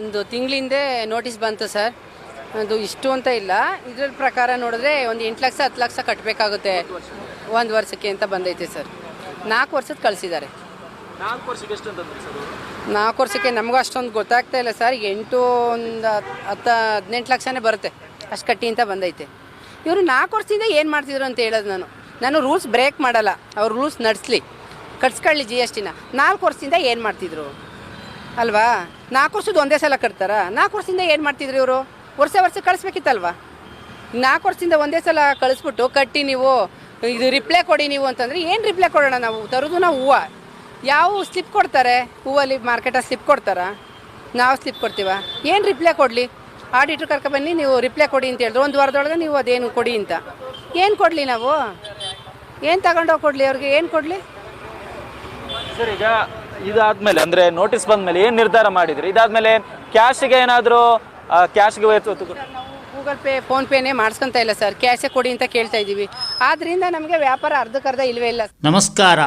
ಒಂದು ತಿಂಗಳಿಂದೆ ನೋಟಿಸ್ ಬಂತು ಸರ್. ಅದು ಇಷ್ಟು ಅಂತ ಇಲ್ಲ. ಇದ್ರ ಪ್ರಕಾರ ನೋಡಿದ್ರೆ ಒಂದು ಎಂಟು ಲಕ್ಷ ಹತ್ತು ಲಕ್ಷ ಕಟ್ಟಬೇಕಾಗುತ್ತೆ ಒಂದು ವರ್ಷಕ್ಕೆ ಅಂತ ಬಂದೈತೆ ಸರ್. ನಾಲ್ಕು ವರ್ಷದ ಕಳಿಸಿದ್ದಾರೆ. ನಾಲ್ಕು ವರ್ಷಕ್ಕೆ ನಮಗೂ ಅಷ್ಟೊಂದು ಗೊತ್ತಾಗ್ತಾ ಇಲ್ಲ ಸರ್. ಎಂಟು ಒಂದು ಹತ್ತು ಹದಿನೆಂಟು ಲಕ್ಷನೇ ಬರುತ್ತೆ. ಅಷ್ಟು ಕಟ್ಟಿ ಅಂತ ಬಂದೈತೆ. ಇವರು ನಾಲ್ಕು ವರ್ಷದಿಂದ ಏನು ಮಾಡ್ತಿದ್ರು ಅಂತ ಹೇಳೋದು ನಾನು. ನಾನು ರೂಲ್ಸ್ ಬ್ರೇಕ್ ಮಾಡಲ್ಲ. ಅವ್ರು ರೂಲ್ಸ್ ನಡೆಸ್ಲಿ. ಕಟ್ಸ್ಕೊಳ್ಳಿ ಜಿ ಎಸ್ ಟಿನ ನಾಲ್ಕು ವರ್ಷದಿಂದ ಏನು ಮಾಡ್ತಿದ್ರು? ಅಲ್ವಾ? ನಾಲ್ಕು ವರ್ಷದ ಒಂದೇ ಸಲ ಕಟ್ತಾರಾ? ನಾಲ್ಕು ವರ್ಷದಿಂದ ಏನು ಮಾಡ್ತಿದ್ರು ಇವರು? ವರ್ಷ ವರ್ಷ ಕಳಿಸ್ಬೇಕಿತ್ತಲ್ವಾ? ನಾಲ್ಕು ವರ್ಷದಿಂದ ಒಂದೇ ಸಲ ಕಳಿಸ್ಬಿಟ್ಟು ಕಟ್ಟಿ ನೀವು, ಇದು ರಿಪ್ಲೈ ಕೊಡಿ ನೀವು ಅಂತಂದರೆ ಏನು ರಿಪ್ಲೈ ಕೊಡೋಣ ನಾವು? ತರೋದು ನಾವು ಹೂವು. ಯಾವ ಸ್ಲಿಪ್ ಕೊಡ್ತಾರೆ? ಹೂವಲ್ಲಿ ಮಾರ್ಕೆಟಲ್ಲಿ ಸ್ಲಿಪ್ ಕೊಡ್ತಾರಾ? ನಾವು ಸ್ಲಿಪ್ ಕೊಡ್ತೀವ? ಏನು ರಿಪ್ಲೈ ಕೊಡಲಿ? ಆಡಿಟ್ರ್ ಕರ್ಕೊಬನ್ನಿ ನೀವು ರಿಪ್ಲೈ ಕೊಡಿ ಅಂತ ಹೇಳಿದ್ರು. ಒಂದು ವಾರದೊಳಗೆ ನೀವು ಅದೇನು ಕೊಡಿ ಅಂತ. ಏನು ಕೊಡಲಿ ನಾವು? ಏನು ತಗೊಂಡೋಗಿ ಕೊಡಲಿ ಅವ್ರಿಗೆ? ಏನು ಕೊಡಲಿ? ಸರ್, ಈಗ ಇದಾದ್ಮೇಲೆ ಅಂದ್ರೆ ನೋಟಿಸ್ ಬಂದ್ಮೇಲೆ ಏನ್ ನಿರ್ಧಾರ ಮಾಡಿದ್ರಿ? ಇದಾದ್ಮೇಲೆ ಕ್ಯಾಶ್ಗೆ ಏನಾದರೂ ಕ್ಯಾಶ್ಗೆ ಗೂಗಲ್ ಪೇ ಫೋನ್ ಪೇನೆ ಮಾಡಿಸ್ಕೊಂತ ಇಲ್ಲ ಸರ್ ಕ್ಯಾಶೇ ಕೊಡಿ ಅಂತ ಕೇಳ್ತಾ ಇದ್ದೀವಿ. ಆದ್ರಿಂದ ನಮಗೆ ವ್ಯಾಪಾರ ಅರ್ಧಕ್ಕರ್ಧ ಇಲ್ವೇ ಇಲ್ಲ. ನಮಸ್ಕಾರ.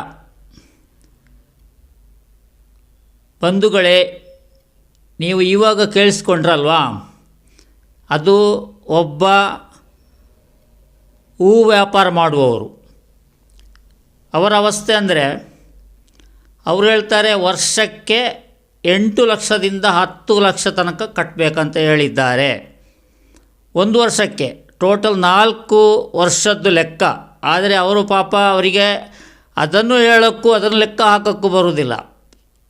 ಬಂಧುಗಳೇ ನೀವು ಇವಾಗ ಕೇಳಿಸ್ಕೊಂಡ್ರಲ್ವಾ? ಅದು ಒಬ್ಬ ಹೂ ವ್ಯಾಪಾರ ಮಾಡುವವರು. ಅವರ ಅವಸ್ಥೆ ಅಂದರೆ ಅವ್ರು ಹೇಳ್ತಾರೆ, ವರ್ಷಕ್ಕೆ ಎಂಟು ಲಕ್ಷದಿಂದ ಹತ್ತು ಲಕ್ಷ ತನಕ ಕಟ್ಟಬೇಕಂತ ಹೇಳಿದ್ದಾರೆ. ಒಂದು ವರ್ಷಕ್ಕೆ, ಟೋಟಲ್ ನಾಲ್ಕು ವರ್ಷದ್ದು ಲೆಕ್ಕ. ಆದರೆ ಅವರು ಪಾಪ ಅವರಿಗೆ ಅದನ್ನು ಹೇಳೋಕ್ಕೂ, ಅದನ್ನು ಲೆಕ್ಕ ಹಾಕೋಕ್ಕೂ ಬರುವುದಿಲ್ಲ.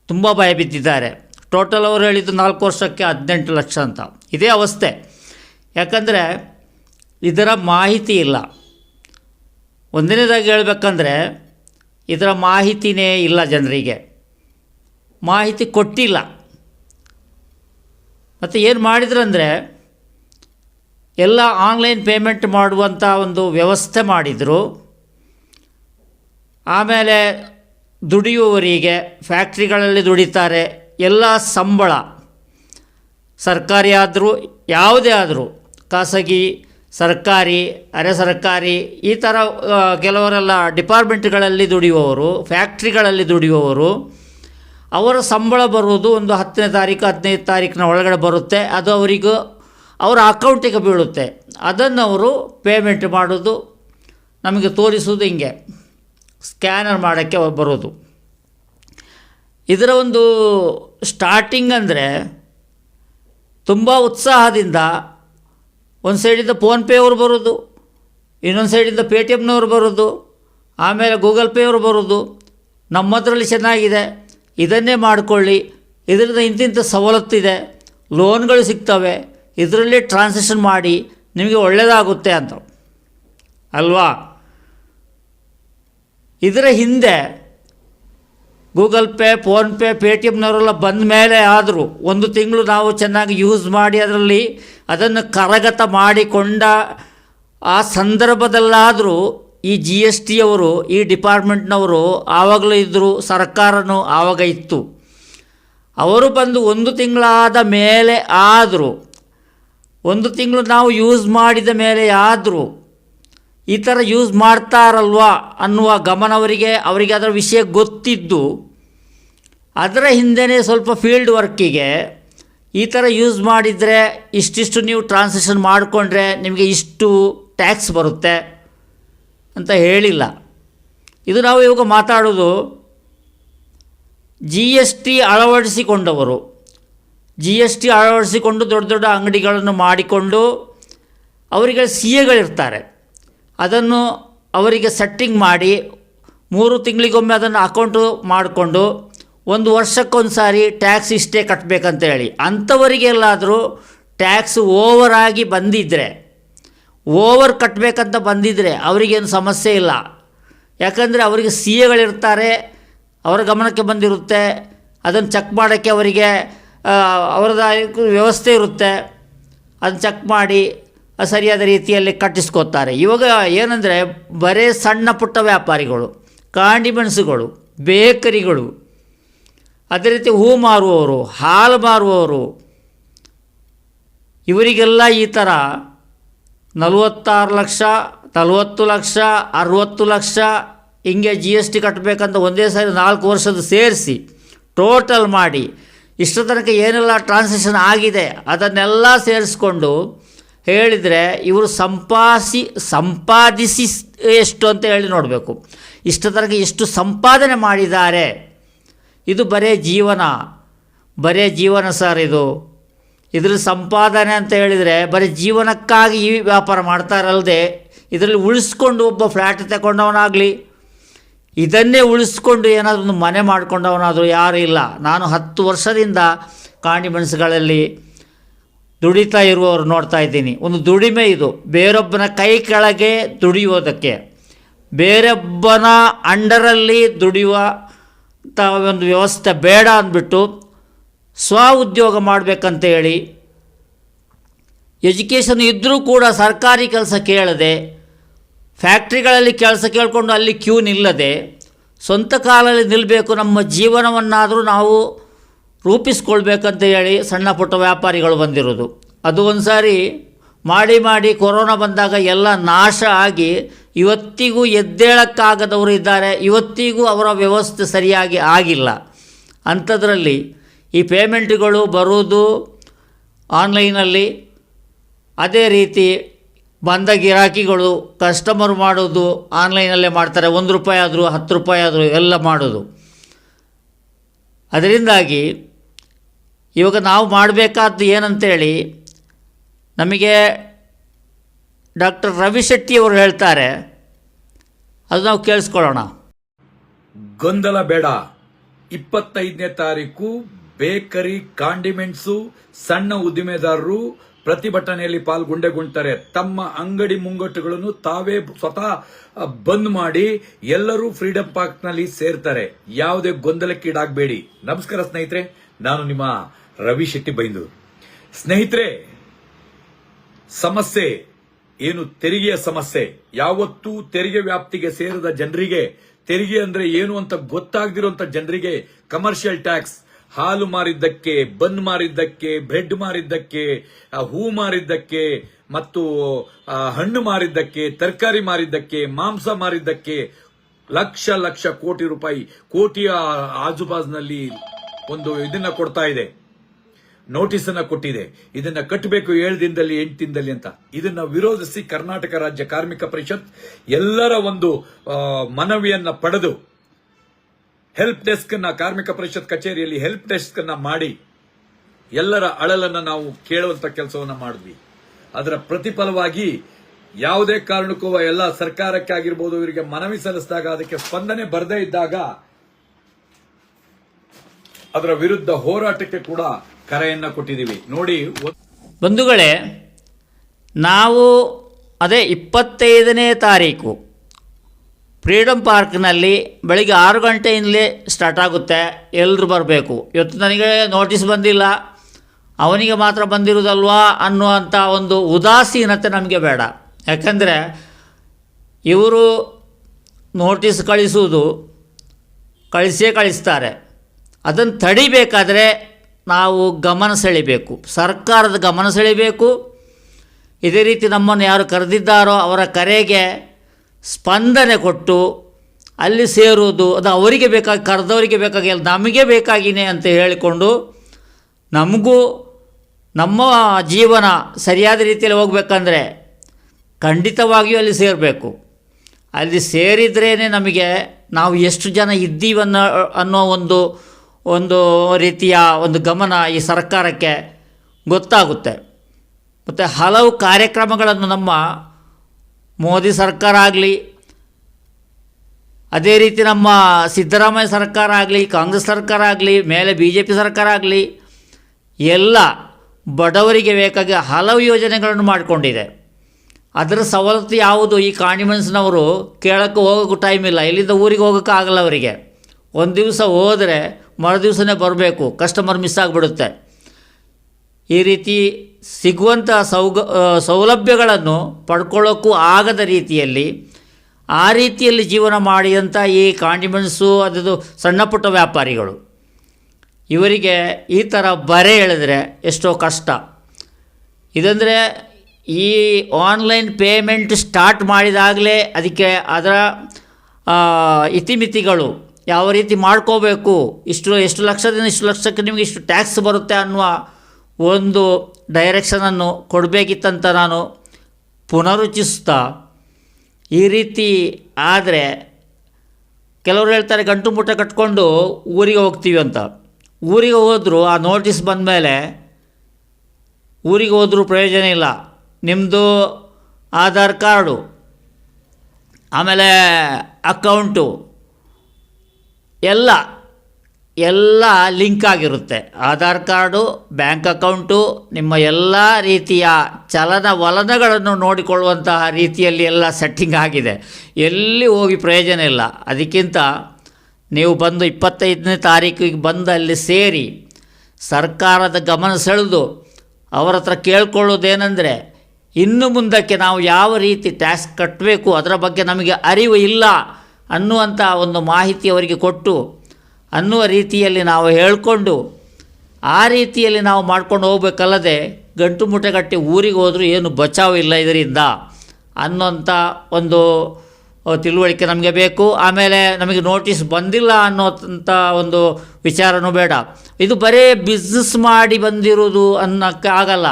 ತುಂಬ ಭಯ ಬಿದ್ದಿದ್ದಾರೆ. ಟೋಟಲ್ ಅವರು ಹೇಳಿದ್ದು ನಾಲ್ಕು ವರ್ಷಕ್ಕೆ ಹದಿನೆಂಟು ಲಕ್ಷ ಅಂತ. ಇದೇ ಅವಸ್ಥೆ. ಯಾಕಂದರೆ ಇದರ ಮಾಹಿತಿ ಇಲ್ಲ. ಒಂದನೇದಾಗಿ ಹೇಳಬೇಕಂದ್ರೆ ಇದರ ಮಾಹಿತಿನೇ ಇಲ್ಲ ಜನರಿಗೆ. ಮಾಹಿತಿ ಕೊಟ್ಟಿಲ್ಲ. ಮತ್ತು ಏನು ಮಾಡಿದ್ರಂದರೆ, ಎಲ್ಲ ಆನ್ಲೈನ್ ಪೇಮೆಂಟ್ ಮಾಡುವಂಥ ಒಂದು ವ್ಯವಸ್ಥೆ ಮಾಡಿದರು. ಆಮೇಲೆ ದುಡಿಯುವವರಿಗೆ ಫ್ಯಾಕ್ಟ್ರಿಗಳಲ್ಲಿ ದುಡಿತಾರೆ, ಎಲ್ಲ ಸಂಬಳ. ಸರ್ಕಾರಿ ಆದರೂ, ಯಾವುದೇ ಆದರೂ, ಖಾಸಗಿ ಸರ್ಕಾರಿ, ಅರೆ ಸರ್ಕಾರಿ, ಈ ಥರ ಕೆಲವರೆಲ್ಲ ಡಿಪಾರ್ಟ್ಮೆಂಟ್ಗಳಲ್ಲಿ ದುಡಿಯುವವರು, ಫ್ಯಾಕ್ಟ್ರಿಗಳಲ್ಲಿ ದುಡಿಯುವವರು, ಅವರ ಸಂಬಳ ಬರುವುದು ಒಂದು ಹತ್ತನೇ ತಾರೀಕು, ಹದಿನೈದು ತಾರೀಕಿನ ಒಳಗಡೆ ಬರುತ್ತೆ. ಅದು ಅವರಿಗೂ, ಅವರ ಅಕೌಂಟಿಗೆ ಬೀಳುತ್ತೆ. ಅದನ್ನು ಅವರು ಪೇಮೆಂಟ್ ಮಾಡೋದು ನಮಗೆ ತೋರಿಸುವುದು ಹಿಂಗೆ. ಸ್ಕ್ಯಾನರ್ ಮಾಡೋಕ್ಕೆ ಬರೋದು. ಇದರ ಒಂದು ಸ್ಟಾರ್ಟಿಂಗ್ ಅಂದರೆ, ತುಂಬ ಉತ್ಸಾಹದಿಂದ ಒಂದು ಸೈಡಿಂದ ಫೋನ್ಪೇ ಅವರು ಬರೋದು, ಇನ್ನೊಂದು ಸೈಡಿಂದ ಪೇ ಟಿ ಎಮ್ನವ್ರು ಬರೋದು, ಆಮೇಲೆ ಗೂಗಲ್ ಪೇ ಅವರು ಬರೋದು. ನಮ್ಮದರಲ್ಲಿ ಚೆನ್ನಾಗಿದೆ, ಇದನ್ನೇ ಮಾಡಿಕೊಳ್ಳಿ. ಇದರಿಂದ ಇಂತಿಂಥ ಸವಲತ್ತಿದೆ. ಲೋನ್ಗಳು ಸಿಗ್ತವೆ, ಇದರಲ್ಲೇ ಟ್ರಾನ್ಸಾಕ್ಷನ್ ಮಾಡಿ, ನಿಮಗೆ ಒಳ್ಳೆಯದಾಗುತ್ತೆ ಅಂತ. ಅಲ್ವಾ? ಇದರ ಹಿಂದೆ ಗೂಗಲ್ ಪೇ ಫೋನ್ಪೇ ಪೇ ಟಿ ಎಮ್ನವರೆಲ್ಲ ಬಂದ ಮೇಲೆ ಆದರೂ ಒಂದು ತಿಂಗಳು ನಾವು ಚೆನ್ನಾಗಿ ಯೂಸ್ ಮಾಡಿ ಅದರಲ್ಲಿ ಅದನ್ನು ಕರಗತ ಮಾಡಿಕೊಂಡ ಆ ಸಂದರ್ಭದಲ್ಲಾದರೂ ಈ ಜಿ ಎಸ್ ಟಿಯವರು ಈ ಡಿಪಾರ್ಟ್ಮೆಂಟ್ನವರು ಆವಾಗಲೂ ಇದ್ದರು, ಸರ್ಕಾರನೂ ಆವಾಗ ಇತ್ತು. ಅವರು ಬಂದು ಒಂದು ತಿಂಗಳಾದ ಮೇಲೆ ಆದರೂ, ಒಂದು ತಿಂಗಳು ನಾವು ಯೂಸ್ ಮಾಡಿದ ಮೇಲೆ ಆದರೂ, ಈ ಥರ ಯೂಸ್ ಮಾಡ್ತಾರಲ್ವಾ ಅನ್ನುವ ಗಮನ ಅವರಿಗೆ ಅವರಿಗೆ ಅದರ ವಿಷಯ ಗೊತ್ತಿದ್ದು, ಅದರ ಹಿಂದೆಯೇ ಸ್ವಲ್ಪ ಫೀಲ್ಡ್ ವರ್ಕಿಗೆ ಈ ಥರ ಯೂಸ್ ಮಾಡಿದರೆ ಇಷ್ಟಿಷ್ಟು ನೀವು ಟ್ರಾನ್ಸಾಕ್ಷನ್ ಮಾಡಿಕೊಂಡ್ರೆ ನಿಮಗೆ ಇಷ್ಟು ಟ್ಯಾಕ್ಸ್ ಬರುತ್ತೆ ಅಂತ ಹೇಳಿಲ್ಲ. ಇದು ನಾವು ಇವಾಗ ಮಾತಾಡೋದು ಜಿ ಎಸ್ ಟಿ ಅಳವಡಿಸಿಕೊಂಡವರು. ಜಿ ಎಸ್ ಟಿ ಅಳವಡಿಸಿಕೊಂಡು ದೊಡ್ಡ ದೊಡ್ಡ ಅಂಗಡಿಗಳನ್ನು ಮಾಡಿಕೊಂಡು ಅವರಿಗೆ ಸಿ ಎಗಳಿರ್ತಾರೆ ಅದನ್ನು ಅವರಿಗೆ ಸೆಟ್ಟಿಂಗ್ ಮಾಡಿ ಮೂರು ತಿಂಗಳಿಗೊಮ್ಮೆ ಅದನ್ನು ಅಕೌಂಟು ಮಾಡಿಕೊಂಡು ಒಂದು ವರ್ಷಕ್ಕೊಂದು ಸಾರಿ ಟ್ಯಾಕ್ಸ್ ಇಷ್ಟೇ ಕಟ್ಟಬೇಕಂತ ಹೇಳಿ ಅಂಥವರಿಗೆಲ್ಲಾದರೂ ಟ್ಯಾಕ್ಸ್ ಓವರ್ ಆಗಿ ಬಂದಿದ್ದರೆ ಓವರ್ ಕಟ್ಟಬೇಕಂತ ಬಂದಿದ್ದರೆ ಅವರಿಗೇನು ಸಮಸ್ಯೆ ಇಲ್ಲ. ಯಾಕಂದರೆ ಅವರಿಗೆ ಸಿ ಎಗಳಿರ್ತಾರೆ ಅವರ ಗಮನಕ್ಕೆ ಬಂದಿರುತ್ತೆ ಅದನ್ನು ಚೆಕ್ ಮಾಡೋಕ್ಕೆ ಅವರಿಗೆ ಅವರದ ವ್ಯವಸ್ಥೆ ಇರುತ್ತೆ. ಅದನ್ನು ಚೆಕ್ ಮಾಡಿ ಸರಿಯಾದ ರೀತಿಯಲ್ಲಿ ಕಟ್ಟಿಸ್ಕೋತಾರೆ. ಇವಾಗ ಏನಂದರೆ ಬರೇ ಸಣ್ಣ ಪುಟ್ಟ ವ್ಯಾಪಾರಿಗಳು ಕಾಂಡಿಮೆಣಸುಗಳು ಬೇಕರಿಗಳು ಅದೇ ರೀತಿ ಹೂ ಮಾರುವವರು, ಹಾಲು ಮಾರುವವರು, ಇವರಿಗೆಲ್ಲ ಈ ಥರ ನಲವತ್ತಾರು ಲಕ್ಷ, ನಲವತ್ತು ಲಕ್ಷ, ಅರುವತ್ತು ಲಕ್ಷ ಹಿಂಗೆ ಜಿ ಎಸ್ ಟಿ ಕಟ್ಟಬೇಕಂತ ಒಂದೇ ಸಾರಿ ನಾಲ್ಕು ವರ್ಷದ ಸೇರಿಸಿ ಟೋಟಲ್ ಮಾಡಿ ಇಷ್ಟು ತನಕ ಏನೆಲ್ಲ ಟ್ರಾನ್ಸಾಕ್ಷನ್ ಆಗಿದೆ ಅದನ್ನೆಲ್ಲ ಸೇರಿಸ್ಕೊಂಡು ಹೇಳಿದರೆ ಇವರು ಸಂಪಾಸಿ, ಸಂಪಾದಿಸಿ ಎಷ್ಟು ಅಂತ ಹೇಳಿ ನೋಡಬೇಕು. ಇಷ್ಟು ತನಕ ಎಷ್ಟು ಸಂಪಾದನೆ ಮಾಡಿದ್ದಾರೆ. ಇದು ಬರೇ ಜೀವನ ಬರೇ ಜೀವನ ಸರ್ ಇದು. ಇದರಲ್ಲಿ ಸಂಪಾದನೆ ಅಂತ ಹೇಳಿದರೆ ಬರೀ ಜೀವನಕ್ಕಾಗಿ ಈ ವ್ಯಾಪಾರ ಮಾಡ್ತಾರಲ್ಲದೆ ಇದರಲ್ಲಿ ಉಳಿಸ್ಕೊಂಡು ಒಬ್ಬ ಫ್ಲ್ಯಾಟ್ ತಗೊಂಡವನಾಗಲಿ ಇದನ್ನೇ ಉಳಿಸ್ಕೊಂಡು ಏನಾದರೂ ಒಂದು ಮನೆ ಮಾಡ್ಕೊಂಡವನಾದರೂ ಯಾರೂ ಇಲ್ಲ. ನಾನು ಹತ್ತು ವರ್ಷದಿಂದ ಕಾಣಿ ಮೆಣಸುಗಳಲ್ಲಿ ದುಡಿತಾ ಇರುವವರು ನೋಡ್ತಾ ಇದ್ದೀನಿ. ಒಂದು ದುಡಿಮೆ ಇದು. ಬೇರೊಬ್ಬನ ಕೈ ಕೆಳಗೆ ದುಡಿಯೋದಕ್ಕೆ. ಬೇರೊಬ್ಬನ ಅಂಡರಲ್ಲಿ ದುಡಿಯುವ ಒಂದು ವ್ಯವಸ್ಥೆ ಬೇಡ ಅಂದ್ಬಿಟ್ಟು ಸ್ವ ಉದ್ಯೋಗ ಮಾಡಬೇಕಂತ ಹೇಳಿ ಎಜುಕೇಷನ್ ಇದ್ದರೂ ಕೂಡ ಸರ್ಕಾರಿ ಕೆಲಸ ಕೇಳದೆ ಫ್ಯಾಕ್ಟ್ರಿಗಳಲ್ಲಿ ಕೆಲಸ ಕೇಳಿಕೊಂಡು ಅಲ್ಲಿ ಕ್ಯೂ ನಿಲ್ಲದೆ ಸ್ವಂತ ಕಾಲದಲ್ಲಿ ನಿಲ್ಲಬೇಕು ನಮ್ಮ ಜೀವನವನ್ನಾದರೂ ನಾವು ರೂಪಿಸ್ಕೊಳ್ಬೇಕಂತ ಹೇಳಿ ಸಣ್ಣ ಪುಟ್ಟ ವ್ಯಾಪಾರಿಗಳು ಬಂದಿರೋದು. ಅದು ಒಂದು ಸಾರಿ ಮಾಡಿ ಮಾಡಿ ಕೊರೋನಾ ಬಂದಾಗ ಎಲ್ಲ ನಾಶ ಆಗಿ ಇವತ್ತಿಗೂ ಎದ್ದೇಳಕ್ಕಾಗದವರು ಇದ್ದಾರೆ. ಇವತ್ತಿಗೂ ಅವರ ವ್ಯವಸ್ಥೆ ಸರಿಯಾಗಿ ಆಗಿಲ್ಲ. ಅಂಥದ್ರಲ್ಲಿ ಈ ಪೇಮೆಂಟ್ಗಳು ಬರೋದು ಆನ್ಲೈನಲ್ಲಿ ಅದೇ ರೀತಿ ಬಂದ ಗಿರಾಕಿಗಳು ಕಸ್ಟಮರ್ ಮಾಡೋದು ಆನ್ಲೈನಲ್ಲೇ ಮಾಡ್ತಾರೆ. ಒಂದು ರೂಪಾಯಿ ಆದರೂ ಹತ್ತು ರೂಪಾಯಿ ಆದರೂ ಎಲ್ಲ ಮಾಡೋದು ಅದರಿಂದಾಗಿ ಇವಾಗ ನಾವು ಮಾಡಬೇಕಾದ್ದು ಏನಂತೇಳಿ ನಮಗೆ ಡಾಕ್ಟರ್ ರವಿ ಅವರು ಹೇಳ್ತಾರೆ, ಅದು ನಾವು ಕೇಳಿಸ್ಕೊಳ್ಳೋಣ. ಗೊಂದಲ ಬೇಡ. ಇಪ್ಪತ್ತೈದನೇ ತಾರೀಕು ಬೇಕರಿ, ಕಾಂಡಿಮೆಂಟ್ಸು, ಸಣ್ಣ ಉದ್ದಿಮೆದಾರರು ಪ್ರತಿಭಟನೆಯಲ್ಲಿ ಪಾಲ್ಗೊಂಡೆಗೊಂಡ್ತಾರೆ ತಮ್ಮ ಅಂಗಡಿ ಮುಂಗಟ್ಟುಗಳನ್ನು ತಾವೇ ಸ್ವತಃ ಬಂದ್ ಮಾಡಿ ಎಲ್ಲರೂ ಫ್ರೀಡಂ ಪಾರ್ಕ್ನಲ್ಲಿ ಸೇರ್ತಾರೆ. ಯಾವುದೇ ಗೊಂದಲಕ್ಕೀಡಾಗಬೇಡಿ ನಮಸ್ಕಾರ ಸ್ನೇಹಿತರೆ, ನಾನು ನಿಮ್ಮ ರವಿ ಶೆಟ್ಟಿ ಬೈಂದೂರು. ಸ್ನೇಹಿತರೆ ಸಮಸ್ಯೆ, ಏನು ತೆರಿಗೆಯ ಸಮಸ್ಯೆ? ಯಾವತ್ತೂ ತೆರಿಗೆ ವ್ಯಾಪ್ತಿಗೆ ಸೇರಿದ ಜನರಿಗೆ, ತೆರಿಗೆ ಅಂದ್ರೆ ಏನು ಅಂತ ಗೊತ್ತಾಗದಿರುವಂತ ಜನರಿಗೆ ಕಮರ್ಷಿಯಲ್ ಟ್ಯಾಕ್ಸ್ ಹಾಲು ಮಾರಿದ್ದಕ್ಕೆ, ಬನ್ ಮಾರಿದ್ದಕ್ಕೆ ಬ್ರೆಡ್ ಮಾರಿದ್ದಕ್ಕೆ ಹೂ ಮಾರಿದ್ದಕ್ಕೆ, ಮತ್ತು ಹಣ್ಣು ಮಾರಿದ್ದಕ್ಕೆ, ತರಕಾರಿ ಮಾರಿದ್ದಕ್ಕೆ, ಮಾಂಸ ಮಾರಿದ್ದಕ್ಕೆ ಲಕ್ಷ ಲಕ್ಷ ಕೋಟಿ ರೂಪಾಯಿ, ಕೋಟಿಯ ಆಜುಬಾಜಿನಲ್ಲಿ ಒಂದು ಇದನ್ನ ಕೊಡ್ತಾ ಇದೆ. ನೋಟಿಸ್ ಅನ್ನ ಕೊಟ್ಟಿದೆ. ಇದನ್ನ ಕಟ್ಟಬೇಕು ಏಳು ದಿನದಲ್ಲಿ, ಎಂಟು ದಿನದಲ್ಲಿ ಅಂತ. ಇದನ್ನ ವಿರೋಧಿಸಿ ಕರ್ನಾಟಕ ರಾಜ್ಯ ಕಾರ್ಮಿಕ ಪರಿಷತ್ ಎಲ್ಲರ ಒಂದು ಮನವಿಯನ್ನ ಪಡೆದು ಹೆಲ್ಪ್ ಡೆಸ್ಕ್ ಅನ್ನ ಕಾರ್ಮಿಕ ಪರಿಷತ್ ಕಚೇರಿಯಲ್ಲಿ ಹೆಲ್ಪ್ ಡೆಸ್ಕ್ ಅನ್ನ ಮಾಡಿ ಎಲ್ಲರ ಅಳಲನ್ನ ನಾವು ಕೇಳುವಂತ ಕೆಲಸವನ್ನ ಮಾಡಿದ್ವಿ. ಅದರ ಪ್ರತಿಫಲವಾಗಿ ಯಾವುದೇ ಕಾರಣಕ್ಕೂ ಎಲ್ಲ ಸರ್ಕಾರಕ್ಕೆ ಆಗಿರ್ಬೋದು, ಇವರಿಗೆ ಮನವಿ ಸಲ್ಲಿಸಿದಾಗ, ಅದಕ್ಕೆ ಸ್ಪಂದನೆ ಬರದೇ ಇದ್ದಾಗ ಅದರ ವಿರುದ್ಧ ಹೋರಾಟಕ್ಕೆ ಕೂಡ ಕರೆಯನ್ನ ಕೊಟ್ಟಿದ್ದೀವಿ. ನೋಡಿ ಬಂಧುಗಳೇ, ನಾವು ಅದೇ ಇಪ್ಪತ್ತೈದನೇ ತಾರೀಕು ಫ್ರೀಡಮ್ ಪಾರ್ಕ್ನಲ್ಲಿ ಬೆಳಿಗ್ಗೆ ಆರು ಗಂಟೆಯಿಂದಲೇ ಸ್ಟಾರ್ಟ್ ಆಗುತ್ತೆ. ಎಲ್ಲರೂ ಬರಬೇಕು. ಇವತ್ತು ನನಗೆ ನೋಟಿಸ್ ಬಂದಿಲ್ಲ. ಅವನಿಗೆ ಮಾತ್ರ ಬಂದಿರೋದಲ್ವಾ ಅನ್ನುವಂಥ ಒಂದು ಉದಾಸೀನತೆ ನಮಗೆ ಬೇಡ. ಯಾಕಂದರೆ, ಇವರು ನೋಟಿಸ್ ಕಳಿಸುವುದು ಕಳಿಸೇ ಕಳಿಸ್ತಾರೆ. ಅದನ್ನು ತಡಿಬೇಕಾದ್ರೆ ನಾವು ಗಮನ ಸೆಳಿಬೇಕು. ಸರ್ಕಾರದ ಗಮನ ಸೆಳಿಬೇಕು. ಇದೇ ರೀತಿ ನಮ್ಮನ್ನು ಯಾರು ಕರೆದಿದ್ದಾರೋ ಅವರ ಕರೆಗೆ ಸ್ಪಂದನೆ ಕೊಟ್ಟು ಅಲ್ಲಿ ಸೇರುವುದು, ಅದು ಅವರಿಗೆ ಬೇಕಾಗಿ, ಕರೆದವರಿಗೆ ಬೇಕಾಗಿಲ್ಲ ನಮಗೆ ಬೇಕಾಗಿನೇ ಅಂತ ಹೇಳಿಕೊಂಡು ನಮಗೂ ನಮ್ಮ ಜೀವನ ಸರಿಯಾದ ರೀತಿಯಲ್ಲಿ ಹೋಗಬೇಕಂದ್ರೆ ಖಂಡಿತವಾಗಿಯೂ ಅಲ್ಲಿ ಸೇರಬೇಕು. ಅಲ್ಲಿ ಸೇರಿದ್ರೇ ನಮಗೆ ನಾವು ಎಷ್ಟು ಜನ ಇದ್ದೀವನ್ನೋ, ಅನ್ನೋ ಒಂದು ಒಂದು ರೀತಿಯ ಒಂದು ಗಮನ ಈ ಸರ್ಕಾರಕ್ಕೆ ಗೊತ್ತಾಗುತ್ತೆ. ಮತ್ತು ಹಲವು ಕಾರ್ಯಕ್ರಮಗಳನ್ನು ನಮ್ಮ ಮೋದಿ ಸರ್ಕಾರ ಆಗಲಿ, ಅದೇ ರೀತಿ ನಮ್ಮ ಸಿದ್ದರಾಮಯ್ಯ ಸರ್ಕಾರ ಆಗಲಿ, ಕಾಂಗ್ರೆಸ್ ಸರ್ಕಾರ ಆಗಲಿ, ಮೇಲೆ ಬಿ ಜೆ ಪಿ ಸರ್ಕಾರ ಆಗಲಿ, ಎಲ್ಲ ಬಡವರಿಗೆ ಬೇಕಾಗಿ ಹಲವು ಯೋಜನೆಗಳನ್ನು ಮಾಡಿಕೊಂಡಿದೆ. ಅದರ ಸವಲತ್ತು ಯಾವುದು? ಈ ಕಾಣಿಮೆನ್ಸ್ನವರು ಕೇಳೋಕ್ಕೆ ಹೋಗೋಕ್ಕೂ ಟೈಮ್ ಇಲ್ಲ. ಇಲ್ಲಿಂದ ಊರಿಗೆ ಹೋಗೋಕ್ಕಾಗಲ್ಲ ಅವರಿಗೆ. ಒಂದು ದಿವಸ ಹೋದರೆ ಮರು ದಿವಸನೇ ಬರಬೇಕು ಕಸ್ಟಮರ್ ಮಿಸ್ ಆಗಿಬಿಡುತ್ತೆ. ಈ ರೀತಿ ಸಿಗುವಂಥ ಸೌಗ ಸೌಲಭ್ಯಗಳನ್ನು ಪಡ್ಕೊಳ್ಳೋಕ್ಕೂ ಆಗದ ರೀತಿಯಲ್ಲಿ, ಆ ರೀತಿಯಲ್ಲಿ ಜೀವನ ಮಾಡಿದಂಥ ಈ ಕಾಂಡಿಮೆಂಟ್ಸು ಅದು ಸಣ್ಣ ಪುಟ್ಟ ವ್ಯಾಪಾರಿಗಳು, ಇವರಿಗೆ ಈ ಥರ ಬರೆ ಹೇಳಿದ್ರೆ ಎಷ್ಟೋ ಕಷ್ಟ. ಇದಂದರೆ ಈ ಆನ್ಲೈನ್ ಪೇಮೆಂಟ್ ಸ್ಟಾರ್ಟ್ ಮಾಡಿದಾಗಲೇ ಅದಕ್ಕೆ ಅದರ ಇತಿಮಿತಿಗಳು ಯಾವ ರೀತಿ ಮಾಡ್ಕೋಬೇಕು? ಇಷ್ಟು, ಎಷ್ಟು ಲಕ್ಷದಿಂದ ಇಷ್ಟು ಲಕ್ಷಕ್ಕೆ ನಿಮಗೆ ಇಷ್ಟು ಟ್ಯಾಕ್ಸ್ ಬರುತ್ತೆ ಅನ್ನುವ ಒಂದು ಡೈರೆಕ್ಷನನ್ನು ಕೊಡಬೇಕಿತ್ತಂತ ನಾನು ಪುನರುಚಿಸ್ತಾ ಈ ರೀತಿ ಆದರೆ ಕೆಲವರು ಹೇಳ್ತಾರೆ, ಗಂಟು ಮುಟ್ಟ ಕಟ್ಕೊಂಡು ಊರಿಗೆ ಹೋಗ್ತೀವಿ ಅಂತ. ಊರಿಗೆ ಹೋದರೂ, ಆ ನೋಟಿಸ್ ಬಂದ ಮೇಲೆ ಊರಿಗೆ ಹೋದರೂ ಪ್ರಯೋಜನ ಇಲ್ಲ. ನಿಮ್ಮದು ಆಧಾರ್ ಕಾರ್ಡು, ಆಮೇಲೆ ಅಕೌಂಟು ಎಲ್ಲ ಎಲ್ಲ ಲಿಂಕ್ ಆಗಿರುತ್ತೆ. ಆಧಾರ್ ಕಾರ್ಡು, ಬ್ಯಾಂಕ್ ಅಕೌಂಟು, ನಿಮ್ಮ ಎಲ್ಲ ರೀತಿಯ ಚಲನವಲನಗಳನ್ನು ನೋಡಿಕೊಳ್ಳುವಂತಹ ರೀತಿಯಲ್ಲಿ ಎಲ್ಲ ಸೆಟ್ಟಿಂಗ್ ಆಗಿದೆ. ಎಲ್ಲಿ ಹೋಗಿ ಪ್ರಯೋಜನ ಇಲ್ಲ. ಅದಕ್ಕಿಂತ ನೀವು ಬಂದು ಇಪ್ಪತ್ತೈದನೇ ತಾರೀಕಿಗೆ ಬಂದು ಅಲ್ಲಿ ಸೇರಿ ಸರ್ಕಾರದ ಗಮನ ಸೆಳೆದು ಅವರ ಹತ್ರ ಕೇಳ್ಕೊಳ್ಳೋದೇನೆಂದರೆ, ಇನ್ನು ಮುಂದಕ್ಕೆ ನಾವು ಯಾವ ರೀತಿ ಟ್ಯಾಕ್ಸ್ ಕಟ್ಟಬೇಕು, ಅದರ ಬಗ್ಗೆ ನಮಗೆ ಅರಿವು ಇಲ್ಲ. ಅನ್ನುವಂಥ ಒಂದು ಮಾಹಿತಿ ಅವರಿಗೆ ಕೊಟ್ಟು, ಅನ್ನುವ ರೀತಿಯಲ್ಲಿ ನಾವು ಹೇಳಿಕೊಂಡು, ಆ ರೀತಿಯಲ್ಲಿ ನಾವು ಮಾಡ್ಕೊಂಡು ಹೋಗ್ಬೇಕಲ್ಲದೆ ಗಂಟು ಮುಟ್ಟೆ ಕಟ್ಟಿ ಊರಿಗೆ ಹೋದರೂ ಏನು ಬಚಾವ್ ಇಲ್ಲ ಇದರಿಂದ ಅನ್ನೋಂಥ ಒಂದು ತಿಳುವಳಿಕೆ ನಮಗೆ ಬೇಕು. ಆಮೇಲೆ ನಮಗೆ ನೋಟಿಸ್ ಬಂದಿಲ್ಲ ಅನ್ನೋಂಥ ಒಂದು ವಿಚಾರನೂ ಬೇಡ. ಇದು ಬರೀ ಬಿಸ್ನೆಸ್ ಮಾಡಿ ಬಂದಿರೋದು ಅನ್ನೋಕ್ಕೆ ಆಗಲ್ಲ.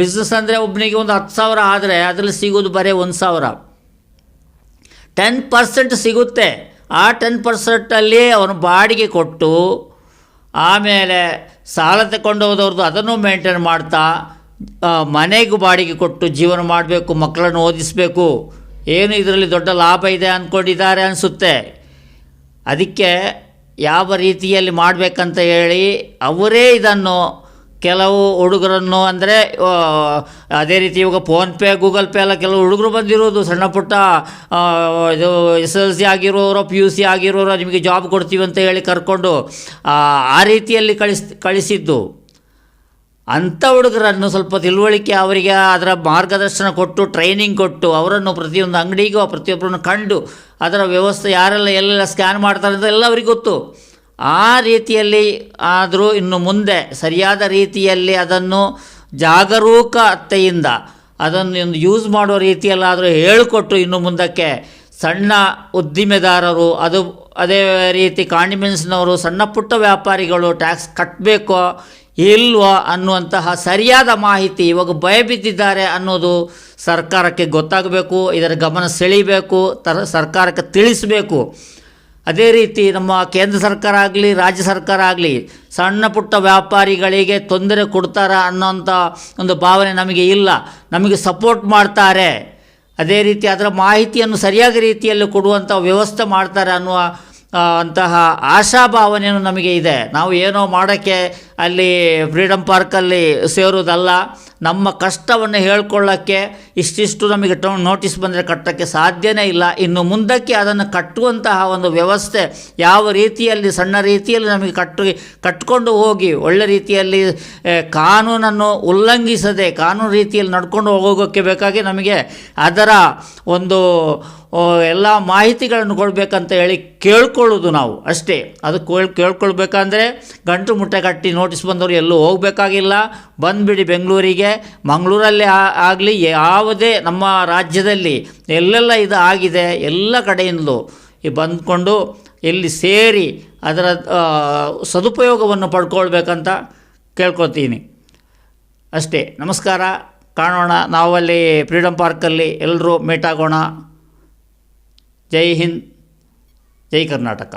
ಬಿಸ್ನೆಸ್ ಅಂದರೆ ಒಬ್ಬನಿಗೆ ಒಂದು ಹತ್ತು ಸಾವಿರ ಆದರೆ ಅದರಲ್ಲಿ ಸಿಗೋದು ಬರೀ ಒಂದು ಸಾವಿರ. ಟೆನ್ ಪರ್ಸೆಂಟ್ ಸಿಗುತ್ತೆ. ಆ ಟೆನ್ ಪರ್ಸೆಂಟಲ್ಲಿ ಅವನು ಬಾಡಿಗೆ ಕೊಟ್ಟು ಆಮೇಲೆ ಸಾಲ ತಗೊಂಡು ಹೋದವ್ರದ್ದು ಅದನ್ನು ಮೇಂಟೈನ್ ಮಾಡ್ತಾ ಮನೆಗೆ ಬಾಡಿಗೆ ಕೊಟ್ಟು ಜೀವನ ಮಾಡಬೇಕು, ಮಕ್ಕಳನ್ನು ಓದಿಸಬೇಕು. ಏನು ಇದರಲ್ಲಿ ದೊಡ್ಡ ಲಾಭ ಇದೆ ಅಂದ್ಕೊಂಡಿದ್ದಾರೆ ಅನಿಸುತ್ತೆ. ಅದಕ್ಕೆ ಯಾವ ರೀತಿಯಲ್ಲಿ ಮಾಡಬೇಕಂತ ಹೇಳಿ ಅವರೇ ಇದನ್ನು ಕೆಲವು ಹುಡುಗರನ್ನು ಅಂದರೆ ಅದೇ ರೀತಿ ಇವಾಗ ಫೋನ್ಪೇ ಗೂಗಲ್ ಪೇ ಎಲ್ಲ ಕೆಲವು ಹುಡುಗರು ಬಂದಿರೋದು. ಸಣ್ಣ ಪುಟ್ಟ ಇದು ಎಸ್ ಎಲ್ ಸಿ ಆಗಿರೋರು ಪಿ ಯು ಸಿ ಆಗಿರೋರು ನಿಮಗೆ ಜಾಬ್ ಕೊಡ್ತೀವಿ ಅಂತ ಹೇಳಿ ಕರ್ಕೊಂಡು ಆ, ರೀತಿಯಲ್ಲಿ ಕಳಿಸ್ ಕಳಿಸಿದ್ದು. ಅಂಥ ಹುಡುಗರನ್ನು ಸ್ವಲ್ಪ ತಿಳುವಳಿಕೆ ಅವರಿಗೆ ಅದರ ಮಾರ್ಗದರ್ಶನ ಕೊಟ್ಟು ಟ್ರೈನಿಂಗ್ ಕೊಟ್ಟು ಅವರನ್ನು ಪ್ರತಿಯೊಂದು ಅಂಗಡಿಗೂ ಪ್ರತಿಯೊಬ್ಬರನ್ನು ಕಂಡು ಅದರ ವ್ಯವಸ್ಥೆ ಯಾರೆಲ್ಲ ಎಲ್ಲೆಲ್ಲ ಸ್ಕ್ಯಾನ್ ಮಾಡ್ತಾರೆ ಅಂತ ಎಲ್ಲ ಅವರಿಗೆ ಗೊತ್ತು. ಆ ರೀತಿಯಲ್ಲಿ ಆದರೂ ಇನ್ನು ಮುಂದೆ ಸರಿಯಾದ ರೀತಿಯಲ್ಲಿ ಅದನ್ನು ಜಾಗರೂಕತೆಯಿಂದ ಅದನ್ನು ಯೂಸ್ ಮಾಡೋ ರೀತಿಯಲ್ಲಾದರೂ ಹೇಳಿಕೊಟ್ಟು ಇನ್ನು ಮುಂದಕ್ಕೆ ಸಣ್ಣ ಉದ್ದಿಮೆದಾರರು, ಅದು ಅದೇ ರೀತಿ ಕಾಂಡಿಮೆನ್ಸ್ನವರು ಸಣ್ಣ ಪುಟ್ಟ ವ್ಯಾಪಾರಿಗಳು ಟ್ಯಾಕ್ಸ್ ಕಟ್ಟಬೇಕೋ ಇಲ್ವೋ ಅನ್ನುವಂತಹ ಸರಿಯಾದ ಮಾಹಿತಿ ಇವಾಗ ಭಯಬಿದ್ದಿದ್ದಾರೆ ಅನ್ನೋದು ಸರ್ಕಾರಕ್ಕೆ ಗೊತ್ತಾಗಬೇಕು, ಇದರ ಗಮನ ಸೆಳೀಬೇಕು, ತರ ಸರ್ಕಾರಕ್ಕೆ ತಿಳಿಸಬೇಕು. ಅದೇ ರೀತಿ ನಮ್ಮ ಕೇಂದ್ರ ಸರ್ಕಾರ ಆಗಲಿ, ರಾಜ್ಯ ಸರ್ಕಾರ ಆಗಲಿ, ಸಣ್ಣ ಪುಟ್ಟ ವ್ಯಾಪಾರಿಗಳಿಗೆ ತೊಂದರೆ ಕೊಡ್ತಾರ ಅನ್ನೋಂಥ ಒಂದು ಭಾವನೆ ನಮಗೆ ಇಲ್ಲ. ನಮಗೆ ಸಪೋರ್ಟ್ ಮಾಡ್ತಾರೆ. ಅದೇ ರೀತಿ ಅದರ ಮಾಹಿತಿಯನ್ನು ಸರಿಯಾದ ರೀತಿಯಲ್ಲಿ ಕೊಡುವಂಥ ವ್ಯವಸ್ಥೆ ಮಾಡ್ತಾರೆ ಅನ್ನುವ ಅಂತಹ ಆಶಾಭಾವನೆಯೂ ನಮಗೆ ಇದೆ. ನಾವು ಏನೋ ಮಾಡೋಕ್ಕೆ ಅಲ್ಲಿ ಫ್ರೀಡಮ್ ಪಾರ್ಕಲ್ಲಿ ಸೇರೋದಲ್ಲ ನಮ್ಮ ಕಷ್ಟವನ್ನು ಹೇಳ್ಕೊಳ್ಳೋಕ್ಕೆ ಇಷ್ಟಿಷ್ಟು ನಮಗೆ ನೋಟಿಸ್ ಬಂದರೆ ಕಟ್ಟೋಕ್ಕೆ ಸಾಧ್ಯನೇ ಇಲ್ಲ. ಇನ್ನು ಮುಂದಕ್ಕೆ ಅದನ್ನು ಕಟ್ಟುವಂತಹ ಒಂದು ವ್ಯವಸ್ಥೆ ಯಾವ ರೀತಿಯಲ್ಲಿ, ಸಣ್ಣ ರೀತಿಯಲ್ಲಿ ನಮಗೆ ಕಟ್ಟು, ಕಟ್ಕೊಂಡು ಹೋಗಿ, ಒಳ್ಳೆ ರೀತಿಯಲ್ಲಿ ಕಾನೂನನ್ನು ಉಲ್ಲಂಘಿಸದೆ, ಕಾನೂನು ರೀತಿಯಲ್ಲಿ ನಡ್ಕೊಂಡು ಹೋಗೋಕ್ಕೆ ಬೇಕಾಗಿ ನಮಗೆ ಅದರ ಒಂದು ಎಲ್ಲ ಮಾಹಿತಿಗಳನ್ನು ಕೊಡಬೇಕಂತ ಹೇಳಿ ಕೇಳ್ಕೊಳ್ಳೋದು ನಾವು ಅಷ್ಟೇ. ಅದು ಕೇಳ್, ಕೇಳ್ಕೊಳ್ಬೇಕಂದ್ರೆ ಗಂಟು ಮುಟ್ಟೆ ಕಟ್ಟಿ ನೋಟಿಸ್ ಬಂದವರು ಎಲ್ಲೂ ಹೋಗಬೇಕಾಗಿಲ್ಲ. ಬಂದುಬಿಡಿ ಬೆಂಗಳೂರಿಗೆ. ಮಂಗಳೂರಲ್ಲೇ ಆಗಲಿ ಯಾವುದೇ ನಮ್ಮ ರಾಜ್ಯದಲ್ಲಿ ಎಲ್ಲೆಲ್ಲ ಇದು ಆಗಿದೆ, ಎಲ್ಲ ಕಡೆಯಿಂದಲೂ ಈ ಬಂದ್ಕೊಂಡು ಇಲ್ಲಿ ಸೇರಿ ಅದರ ಸದುಪಯೋಗವನ್ನು ಪಡ್ಕೊಳ್ಬೇಕಂತ ಕೇಳ್ಕೊತೀನಿ ಅಷ್ಟೇ, ನಮಸ್ಕಾರ. ಕಾಣೋಣ, ನಾವಲ್ಲಿ ಫ್ರೀಡಮ್ ಪಾರ್ಕಲ್ಲಿ ಎಲ್ಲರೂ ಮೀಟಾಗೋಣ ಜೈ ಹಿಂದ್, ಜೈ ಕರ್ನಾಟಕ.